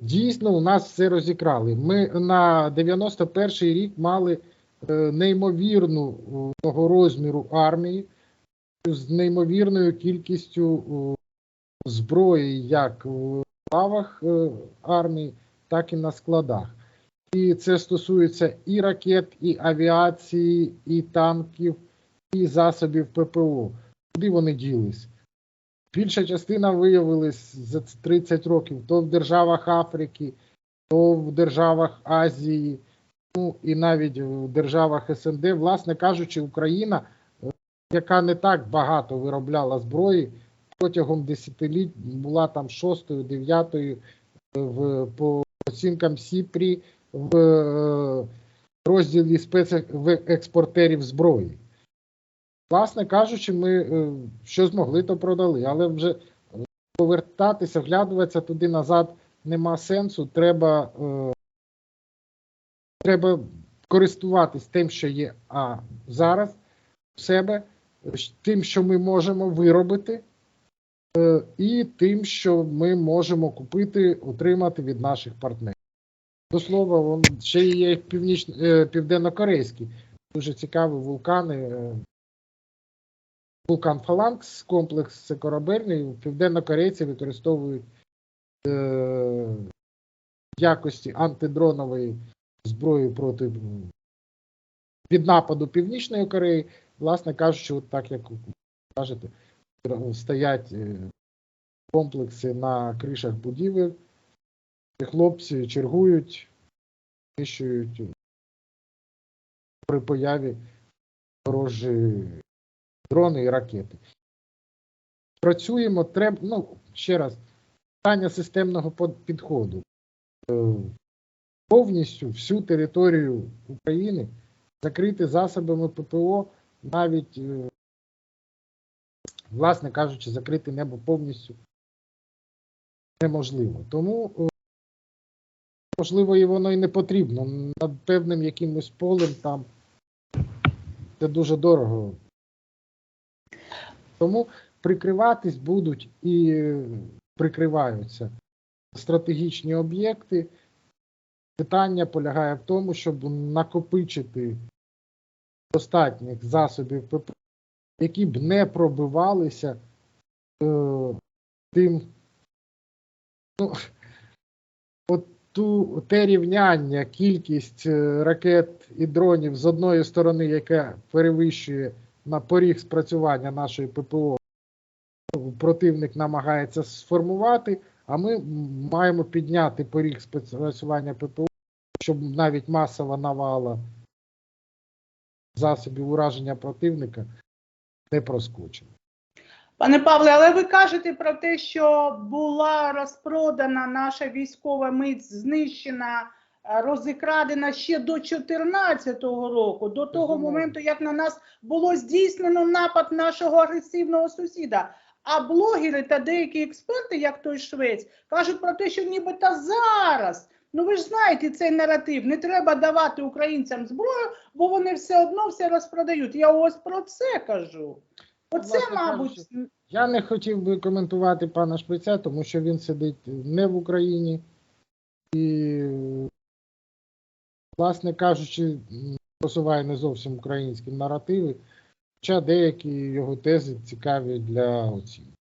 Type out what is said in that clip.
Дійсно, у нас все розікрали. Ми на 91-й рік мали е, неймовірну е, розміру армії з неймовірною кількістю зброї, як в лавах е, армії, так і на складах. І це стосується і ракет, і авіації, і танків, і засобів ППО. Куди вони ділись? Більша частина виявилась за 30 років то в державах Африки, то в державах Азії, ну і навіть в державах СНД. Власне кажучи, Україна, е, яка не так багато виробляла зброї, протягом десятиліть була там шостою, дев'ятою в по оцінкам СІПРІ в е, розділі спецекспортерів зброї. Власне кажучи, ми е, що змогли, то продали, але вже повертатися, вглядуватися туди назад нема сенсу. Треба, е, треба користуватись тим, що є а зараз в себе, тим, що ми можемо виробити, е, і тим, що ми можемо купити, отримати від наших партнерів. До слова, ще є північ... е, південнокорейські, дуже цікаві вулкани. Е, Вулкан Фаланкс, комплекс корабельний. Південно-корейці використовують е, в якості антидронової зброї проти від нападу Північної Кореї. Власне кажучи, от так як кажете, стоять е, комплекси на кришах будівель, і хлопці чергують, знищують при появі ворожі дрони і ракети. Працюємо, треба, ну, ще раз, питання системного підходу. Е, Повністю всю територію України закрити засобами ППО, навіть, е, власне кажучи, закрити небо повністю неможливо. Тому, е, можливо, і воно і не потрібно. Над певним якимось полем там це дуже дорого тому прикриватись будуть і прикриваються стратегічні об'єкти. Питання полягає в тому, щоб накопичити достатніх засобів ПП, які б не пробивалися е, тим. Ну, от ту, те рівняння, кількість е, ракет і дронів з одної сторони, яке перевищує на поріг спрацювання нашої ППО противник намагається сформувати, а ми маємо підняти поріг спрацювання ППО, щоб навіть масова навала засобів ураження противника не проскочила. Пане Павле, але ви кажете про те, що була розпродана наша військова мить, знищена, розікрадена ще до 2014 року, до того моменту, як на нас було здійснено напад нашого агресивного сусіда. А блогери та деякі експерти, як той швець, кажуть про те, що нібито зараз. Ну ви ж знаєте цей наратив. Не треба давати українцям зброю, бо вони все одно все розпродають. Я ось про це кажу. Оце, Власне мабуть, Я не хотів би коментувати пана Шпиця, тому що він сидить не в Україні і, власне кажучи, просуває не зовсім українські наративи, хоча деякі його тези цікаві для оцінки.